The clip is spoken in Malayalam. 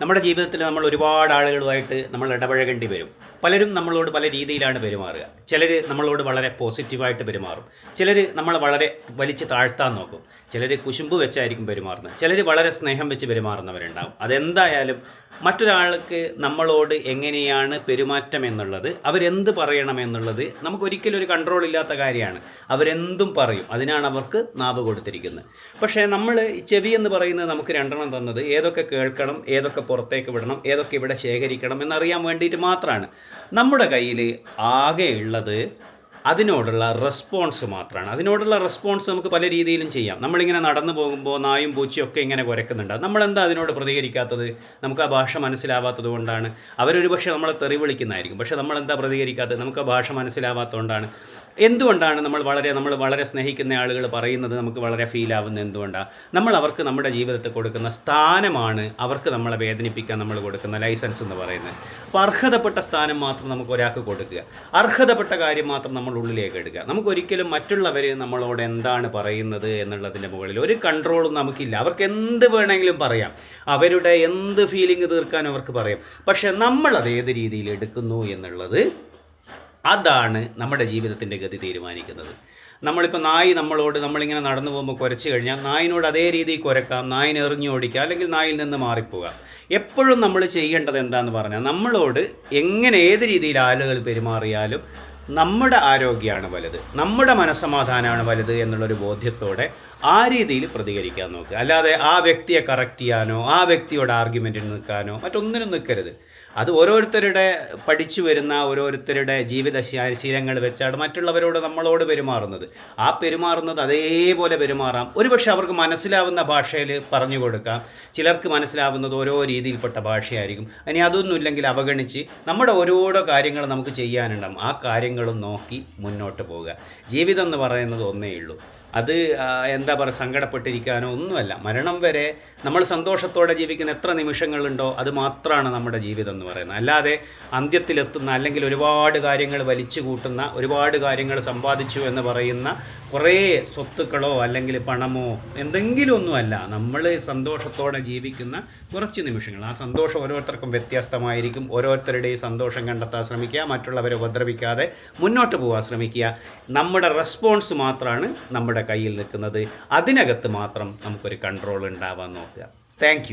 നമ്മുടെ ജീവിതത്തിൽ നമ്മൾ ഒരുപാട് ആളുകളുമായിട്ട് നമ്മൾ ഇടപഴകേണ്ടി വരും. പലരും നമ്മളോട് പല രീതിയിലാണ് പെരുമാറുക. ചിലർ നമ്മളോട് വളരെ പോസിറ്റീവായിട്ട് പെരുമാറും. ചിലർ നമ്മളെ വളരെ വലിച്ച് താഴ്ത്താൻ നോക്കും. ചിലർ കുശുമ്പ് വെച്ചായിരിക്കും പെരുമാറുന്നത്. ചിലർ വളരെ സ്നേഹം വെച്ച് പെരുമാറുന്നവരുണ്ടാവും. അതെന്തായാലും മറ്റൊരാൾക്ക് നമ്മളോട് എങ്ങനെയാണ് പെരുമാറ്റം എന്നുള്ളത് അവരെന്ത് പറയണം എന്നുള്ളത് നമുക്കൊരിക്കലും ഒരു കൺട്രോൾ ഇല്ലാത്ത കാര്യമാണ്. അവരെന്തും പറയും. അതിനാണ് അവർക്ക് നാവ് കൊടുത്തിരിക്കുന്നത്. പക്ഷേ നമ്മൾ ചെവി എന്ന് പറയുന്നത് നമുക്ക് രണ്ടെണ്ണം തന്നത്. ഏതൊക്കെ കേൾക്കണം ഏതൊക്കെ പുറത്തേക്ക് വിടണം ഏതൊക്കെ ഇവിടെ ശേഖരിക്കണം എന്നറിയാൻ വേണ്ടിയിട്ട് മാത്രമാണ് നമ്മുടെ കയ്യിൽ ആകെ ഉള്ളത് അതിനോടുള്ള റെസ്പോൺസ് മാത്രമാണ് അതിനോടുള്ള റെസ്പോൺസ് നമുക്ക് പല രീതിയിലും ചെയ്യാം. നമ്മളിങ്ങനെ നടന്നു പോകുമ്പോൾ നായും പൂച്ചയും ഒക്കെ ഇങ്ങനെ കുരക്കുന്നുണ്ട്. നമ്മളെന്താ അതിനോട് പ്രതികരിക്കാത്തത്? നമുക്ക് ആ ഭാഷ മനസ്സിലാവാത്തത് കൊണ്ടാണ്. അവരൊരു പക്ഷേ നമ്മളെ തെറി വിളിക്കുന്നതായിരിക്കും. പക്ഷേ നമ്മളെന്താ പ്രതികരിക്കാത്തത്? നമുക്ക് ആ ഭാഷ മനസ്സിലാവാത്തതുകൊണ്ടാണ് എന്തുകൊണ്ടാണ് നമ്മൾ വളരെ നമ്മൾ വളരെ സ്നേഹിക്കുന്ന ആളുകൾ പറയുന്നത് നമുക്ക് വളരെ ഫീൽ ആവുന്നത് എന്തുകൊണ്ടാണ് നമ്മൾ അവർക്ക് നമ്മുടെ ജീവിതത്തിൽ കൊടുക്കുന്ന സ്ഥാനമാണ് അവർക്ക് നമ്മളെ വേദനിപ്പിക്കാൻ നമ്മൾ കൊടുക്കുന്ന ലൈസൻസ് എന്ന് പറയുന്നത്. അപ്പോൾ അർഹതപ്പെട്ട സ്ഥാനം മാത്രം നമുക്ക് ഒരാൾക്ക് കൊടുക്കുക. അർഹതപ്പെട്ട കാര്യം മാത്രം നമ്മൾ ഉള്ളിലേക്ക് എടുക്കുക. നമുക്കൊരിക്കലും മറ്റുള്ളവർ നമ്മളോട് എന്താണ് പറയുന്നത് എന്നുള്ളതിന്റെ മുകളിൽ ഒരു കൺട്രോളും നമുക്കില്ല. അവർക്ക് എന്ത് വേണമെങ്കിലും പറയാം. അവരുടെ എന്ത് ഫീലിംഗ് തീർക്കാൻ അവർക്ക് പറയാം. പക്ഷേ നമ്മളത് ഏത് രീതിയിൽ എടുക്കുന്നു എന്നുള്ളത് അതാണ് നമ്മുടെ ജീവിതത്തിന്റെ ഗതി തീരുമാനിക്കുന്നത്. നമ്മളിപ്പോൾ നായി നമ്മളോട് നമ്മളിങ്ങനെ നടന്നു പോകുമ്പോൾ കുരച്ച് കഴിഞ്ഞാൽ നായിനോട് അതേ രീതിയിൽ കുരക്കാം നായിനെ എറിഞ്ഞു ഓടിക്കുക അല്ലെങ്കിൽ നായിൽ നിന്ന് മാറിപ്പോകാം. എപ്പോഴും നമ്മൾ ചെയ്യേണ്ടത് എന്താണെന്ന് പറഞ്ഞാൽ നമ്മളോട് എങ്ങനെ ഏത് രീതിയിൽ ആളുകൾ പെരുമാറിയാലും നമ്മുടെ ആരോഗ്യമാണ് വലുത്. നമ്മുടെ മനസ്സമാധാനമാണ് വലുത് എന്നുള്ളൊരു ബോധ്യത്തോടെ ആ രീതിയിൽ പ്രതികരിക്കാൻ നോക്കുക അല്ലാതെ ആ വ്യക്തിയെ കറക്റ്റ് ചെയ്യാനോ ആ വ്യക്തിയോട് ആർഗ്യുമെന്റിൽ നിൽക്കാനോ മറ്റൊന്നിനും നിൽക്കരുത്. അത് ഓരോരുത്തരുടെ പഠിച്ചു വരുന്ന ഓരോരുത്തരുടെ ജീവിത ശീലങ്ങൾ വെച്ചാണ് മറ്റുള്ളവരോട് നമ്മളോട് പെരുമാറുന്നത്. ആ പെരുമാറുന്നത് അതേപോലെ പെരുമാറാം. ഒരുപക്ഷെ അവർക്ക് മനസ്സിലാവുന്ന ഭാഷയിൽ പറഞ്ഞു കൊടുക്കാം. ചിലർക്ക് മനസ്സിലാവുന്നത് ഓരോ രീതിയിൽപ്പെട്ട ഭാഷയായിരിക്കും. ഇനി അതൊന്നുമില്ലെങ്കിൽ അവഗണിച്ച് നമ്മുടെ ഓരോരോ കാര്യങ്ങൾ നമുക്ക് ചെയ്യാനുണ്ടാകും ആ കാര്യങ്ങളും നോക്കി മുന്നോട്ട് പോവുക. ജീവിതം എന്ന് പറയുന്നത് ഒന്നേ ഉള്ളൂ. അത് ആ, എന്താ പറയുക സങ്കടപ്പെട്ടിരിക്കാനോ ഒന്നുമല്ല. മരണം വരെ നമ്മൾ സന്തോഷത്തോടെ ജീവിക്കുന്ന എത്ര നിമിഷങ്ങളുണ്ടോ അത് മാത്രമാണ് നമ്മുടെ ജീവിതം എന്ന് പറയുന്നത്. അല്ലാതെ അന്ത്യത്തിലെത്തുന്ന അല്ലെങ്കിൽ ഒരുപാട് കാര്യങ്ങൾ വലിച്ചു കൂട്ടുന്ന ഒരുപാട് കാര്യങ്ങൾ സമ്പാദിച്ചു എന്ന് പറയുന്ന കുറേ സ്വത്തുക്കളോ അല്ലെങ്കിൽ പണമോ എന്തെങ്കിലും ഒന്നുമല്ല നമ്മൾ സന്തോഷത്തോടെ ജീവിക്കുന്ന കുറച്ച് നിമിഷങ്ങൾ. ആ സന്തോഷം ഓരോരുത്തർക്കും വ്യത്യസ്തമായിരിക്കും. ഓരോരുത്തരുടെയും സന്തോഷം കണ്ടെത്താൻ ശ്രമിക്കുക മറ്റുള്ളവരെ ഉപദ്രവിക്കാതെ മുന്നോട്ട് പോകാൻ ശ്രമിക്കുക. നമ്മുടെ റെസ്പോൺസ് മാത്രമാണ് നമ്മുടെ കയ്യിൽ നിൽക്കുന്നത്. അതിനകത്ത് മാത്രം നമുക്കൊരു കൺട്രോൾ ഉണ്ടാവാൻ നോക്കുക. താങ്ക്